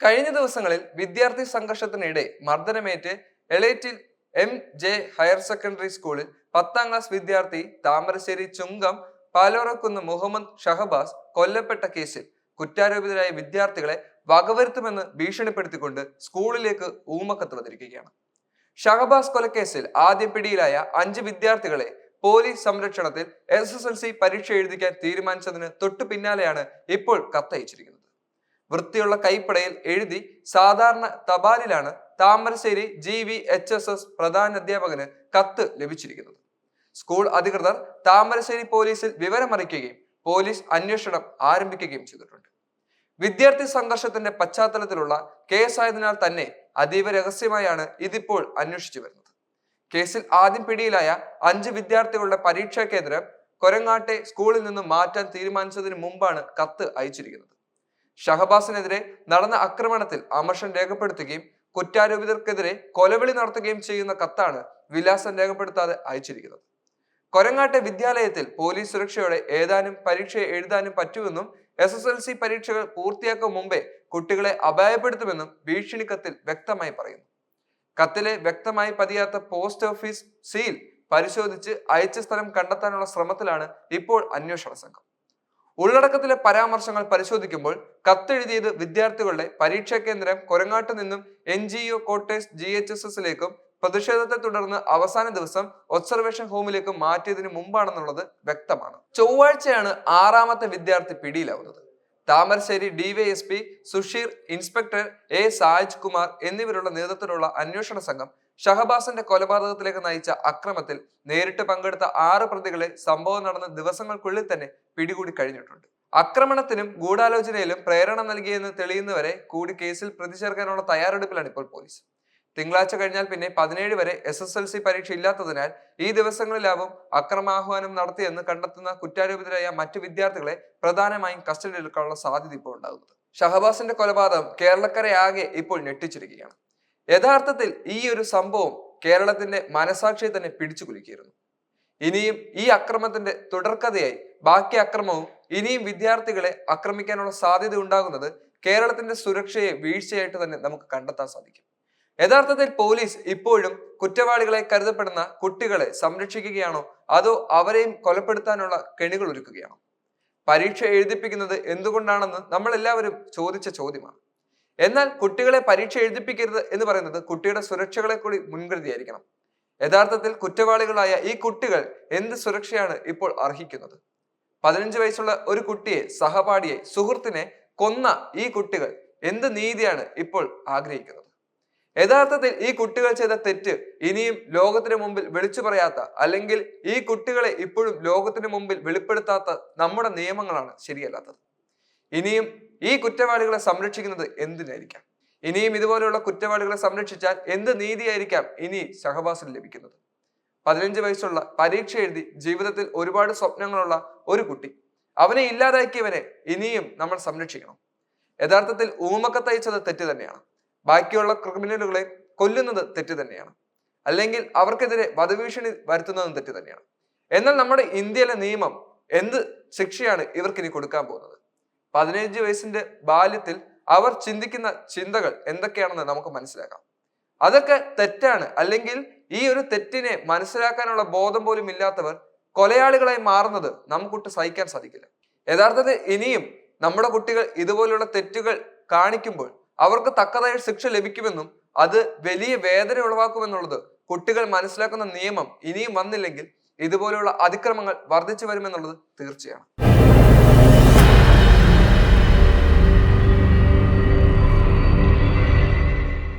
കഴിഞ്ഞ ദിവസങ്ങളിൽ വിദ്യാർത്ഥി സംഘർഷത്തിനിടെ മർദ്ദനമേറ്റ് Elettil M J higher secondary സ്കൂളിൽ പത്താം ക്ലാസ് വിദ്യാർത്ഥി താമരശ്ശേരി ചുങ്കം പാലോറക്കുന്ന് മുഹമ്മദ് ഷഹബാസ് കൊല്ലപ്പെട്ട കേസിൽ കുറ്റാരോപിതരായ വിദ്യാർത്ഥികളെ വകവരുത്തുമെന്ന് ഭീഷണിപ്പെടുത്തിക്കൊണ്ട് സ്കൂളിലേക്ക് ഊമക്കത്ത് വന്നിരിക്കുകയാണ്. ഷഹബാസ് കൊലക്കേസിൽ ആദ്യം പിടിയിലായ അഞ്ച് വിദ്യാർത്ഥികളെ പോലീസ് സംരക്ഷണത്തിൽ എസ് എസ് എൽ സി പരീക്ഷ എഴുതിക്കാൻ തീരുമാനിച്ചതിന് തൊട്ടു പിന്നാലെയാണ് ഇപ്പോൾ കത്തയച്ചിരിക്കുന്നത്. വൃത്തിയുള്ള കൈപ്പടയിൽ എഴുതി സാധാരണ തപാലിലാണ് Thamarassery G V H S S പ്രധാന അധ്യാപകന് കത്ത് ലഭിച്ചിരിക്കുന്നത്. സ്കൂൾ അധികൃതർ താമരശ്ശേരി പോലീസിൽ വിവരമറിയിക്കുകയും പോലീസ് അന്വേഷണം ആരംഭിക്കുകയും ചെയ്തിട്ടുണ്ട്. വിദ്യാർത്ഥി സംഘർഷത്തിന്റെ പശ്ചാത്തലത്തിലുള്ള കേസായതിനാൽ തന്നെ അതീവ രഹസ്യമായാണ് ഇതിപ്പോൾ അന്വേഷിച്ചു വരുന്നത്. കേസിൽ ആദ്യം പിടിയിലായ അഞ്ച് വിദ്യാർത്ഥികളുടെ പരീക്ഷാ കേന്ദ്രം കൊരങ്ങാട്ടെ സ്കൂളിൽ നിന്നും മാറ്റാൻ തീരുമാനിച്ചതിന് മുമ്പാണ് കത്ത് അയച്ചിരിക്കുന്നത്. ഷഹബാസിനെതിരെ നടന്ന ആക്രമണത്തിൽ അമർഷൻ രേഖപ്പെടുത്തുകയും കുറ്റാരോപിതർക്കെതിരെ കൊലവിളി നടത്തുകയും ചെയ്യുന്ന കത്താണ് വിലാസം രേഖപ്പെടുത്താതെ അയച്ചിരിക്കുന്നത്. കൊരങ്ങാട്ടെ വിദ്യാലയത്തിൽ പോലീസ് സുരക്ഷയോടെ ഏതാനും പരീക്ഷ എഴുതാനും പറ്റുമെന്നും എസ് എസ് എൽ സി പരീക്ഷകൾ പൂർത്തിയാക്കും മുമ്പേ കുട്ടികളെ അപായപ്പെടുത്തുമെന്നും ഭീഷണി കത്തിൽ വ്യക്തമായി പറയുന്നു. കത്തിലെ വ്യക്തമായി പതിയാത്ത പോസ്റ്റ് ഓഫീസ് സീൽ പരിശോധിച്ച് അയച്ച സ്ഥലം കണ്ടെത്താനുള്ള ശ്രമത്തിലാണ് ഇപ്പോൾ അന്വേഷണ സംഘം. ഉള്ളടക്കത്തിലെ പരാമർശങ്ങൾ പരിശോധിക്കുമ്പോൾ കത്തെഴുതിയത് വിദ്യാർത്ഥികളുടെ പരീക്ഷാ കേന്ദ്രം കൊരങ്ങാട്ട് നിന്നും N G O quarters G H S എസിലേക്കും പ്രതിഷേധത്തെ തുടർന്ന് അവസാന ദിവസം ഒബ്സർവേഷൻ ഹോമിലേക്ക് മാറ്റിയതിന് മുമ്പാണെന്നുള്ളത് വ്യക്തമാണ്. ചൊവ്വാഴ്ചയാണ് ആറാമത്തെ വിദ്യാർത്ഥി പിടിയിലാവുന്നത്. Thamarassery DYSP Susheer inspector A Saj Kumar എന്നിവരുടെ നേതൃത്വത്തിലുള്ള അന്വേഷണ സംഘം ഷഹബാസിന്റെ കൊലപാതകത്തിലേക്ക് നയിച്ച അക്രമത്തിൽ നേരിട്ട് പങ്കെടുത്ത ആറ് പ്രതികളെ സംഭവം നടന്ന ദിവസങ്ങൾക്കുള്ളിൽ തന്നെ പിടികൂടി കഴിഞ്ഞിട്ടുണ്ട്. ആക്രമണത്തിനും ഗൂഢാലോചനയിലും പ്രേരണ നൽകിയെന്ന് തെളിയുന്നവരെ കൂടി കേസിൽ പ്രതി ചേർക്കാനുള്ള തയ്യാറെടുപ്പിലാണ് ഇപ്പോൾ പോലീസ്. തിങ്കളാഴ്ച കഴിഞ്ഞാൽ പിന്നെ പതിനേഴ് വരെ എസ് എസ് എൽ സി പരീക്ഷ ഇല്ലാത്തതിനാൽ ഈ ദിവസങ്ങളിലാവും അക്രമാഹ്വാനം നടത്തിയെന്ന് കണ്ടെത്തുന്ന കുറ്റാരോപിതരായ മറ്റു വിദ്യാർത്ഥികളെ പ്രധാനമായും കസ്റ്റഡിയിലെടുക്കാനുള്ള സാധ്യത ഇപ്പോൾ ഉണ്ടാകുന്നത്. ഷഹബാസിന്റെ കൊലപാതകം കേരളക്കരയാകെ ഇപ്പോൾ ഞെട്ടിച്ചിരിക്കുകയാണ്. യഥാർത്ഥത്തിൽ ഈ ഒരു സംഭവം കേരളത്തിന്റെ മനസാക്ഷിയെ തന്നെ പിടിച്ചു കുലുക്കിയിരുന്നു. ഇനിയും ഈ അക്രമത്തിന്റെ തുടർക്കഥയായി ബാക്കി അക്രമവും ഇനിയും വിദ്യാർത്ഥികളെ ആക്രമിക്കാനുള്ള സാധ്യത ഉണ്ടാകുന്നത് കേരളത്തിന്റെ സുരക്ഷയെ വീഴ്ചയായിട്ട് തന്നെ നമുക്ക് കണ്ടെത്താൻ സാധിക്കും. യഥാർത്ഥത്തിൽ പോലീസ് ഇപ്പോഴും കുറ്റവാളികളെ കരുതപ്പെടുന്ന കുട്ടികളെ സംരക്ഷിക്കുകയാണോ? അതോ അവരെയും കൊലപ്പെടുത്താനുള്ള കെണികൾ ഒരുക്കുകയാണോ? പരീക്ഷ എഴുതിപ്പിക്കുന്നത് എന്തുകൊണ്ടാണെന്ന് നമ്മൾ എല്ലാവരും ചോദിച്ച ചോദ്യമാണ്. എന്നാൽ കുട്ടികളെ പരീക്ഷ എഴുതിപ്പിക്കരുത് എന്ന് പറയുന്നത് കുട്ടിയുടെ സുരക്ഷകളെ കൂടി മുൻകരുതിയായിരിക്കണം. യഥാർത്ഥത്തിൽ കുറ്റവാളികളായ ഈ കുട്ടികൾ എന്ത് സുരക്ഷയാണ് ഇപ്പോൾ അർഹിക്കുന്നത്? പതിനഞ്ച് വയസ്സുള്ള ഒരു കുട്ടിയെ സഹപാഠിയെ സുഹൃത്തിനെ കൊന്ന ഈ കുട്ടികൾ എന്ത് നീതിയാണ് ഇപ്പോൾ ആഗ്രഹിക്കുന്നത്? യഥാർത്ഥത്തിൽ ഈ കുട്ടികൾ ചെയ്ത തെറ്റ് ഇനിയും ലോകത്തിന് മുമ്പിൽ വിളിച്ചു പറയാത്ത അല്ലെങ്കിൽ ഈ കുട്ടികളെ ഇപ്പോഴും ലോകത്തിന് മുമ്പിൽ വെളിപ്പെടുത്താത്ത നമ്മുടെ നിയമങ്ങളാണ് ശരിയല്ലാത്തത്. ഇനിയും ഈ കുറ്റവാളികളെ സംരക്ഷിക്കുന്നത് എന്തിനായിരിക്കാം? ഇനിയും ഇതുപോലെയുള്ള കുറ്റവാളികളെ സംരക്ഷിച്ചാൽ എന്ത് നീതിയായിരിക്കാം ഇനി സഹവാസിന് ലഭിക്കുന്നത്? പതിനഞ്ച് വയസ്സുള്ള പരീക്ഷ എഴുതി ജീവിതത്തിൽ ഒരുപാട് സ്വപ്നങ്ങളുള്ള ഒരു കുട്ടി അവനെ ഇല്ലാതാക്കിയവനെ ഇനിയും നമ്മൾ സംരക്ഷിക്കണം. യഥാർത്ഥത്തിൽ ഊമക്കത്തയച്ചത് തെറ്റ് തന്നെയാണ്. ബാക്കിയുള്ള ക്രിമിനലുകളെ കൊല്ലുന്നത് തെറ്റ് തന്നെയാണ്. അല്ലെങ്കിൽ അവർക്കെതിരെ വധഭീഷണി വരുത്തുന്നതും തെറ്റ് തന്നെയാണ്. എന്നാൽ നമ്മുടെ ഇന്ത്യയിലെ നിയമം എന്ത് ശിക്ഷയാണ് ഇവർക്കിനി കൊടുക്കാൻ പോകുന്നത്? പതിനഞ്ച് വയസ്സിന്റെ ബാല്യത്തിൽ അവർ ചിന്തിക്കുന്ന ചിന്തകൾ എന്തൊക്കെയാണെന്ന് നമുക്ക് മനസ്സിലാക്കാം. അതൊക്കെ തെറ്റാണ്. അല്ലെങ്കിൽ ഈ ഒരു തെറ്റിനെ മനസ്സിലാക്കാനുള്ള ബോധം പോലും ഇല്ലാത്തവർ കൊലയാളികളായി മാറുന്നത് നമുക്കൊട്ട് സഹിക്കാൻ സാധിക്കില്ല. യഥാർത്ഥത്തിൽ ഇനിയും നമ്മുടെ കുട്ടികൾ ഇതുപോലുള്ള തെറ്റുകൾ കാണിക്കുമ്പോൾ അവർക്ക് തക്കതായ ശിക്ഷ ലഭിക്കുമെന്നും അത് വലിയ വേദന ഉളവാക്കുമെന്നുള്ളത് കുട്ടികൾ മനസ്സിലാക്കുന്ന നിയമം ഇനിയും വന്നില്ലെങ്കിൽ ഇതുപോലെയുള്ള അതിക്രമങ്ങൾ വർദ്ധിച്ചു വരുമെന്നുള്ളത് തീർച്ചയാണ്.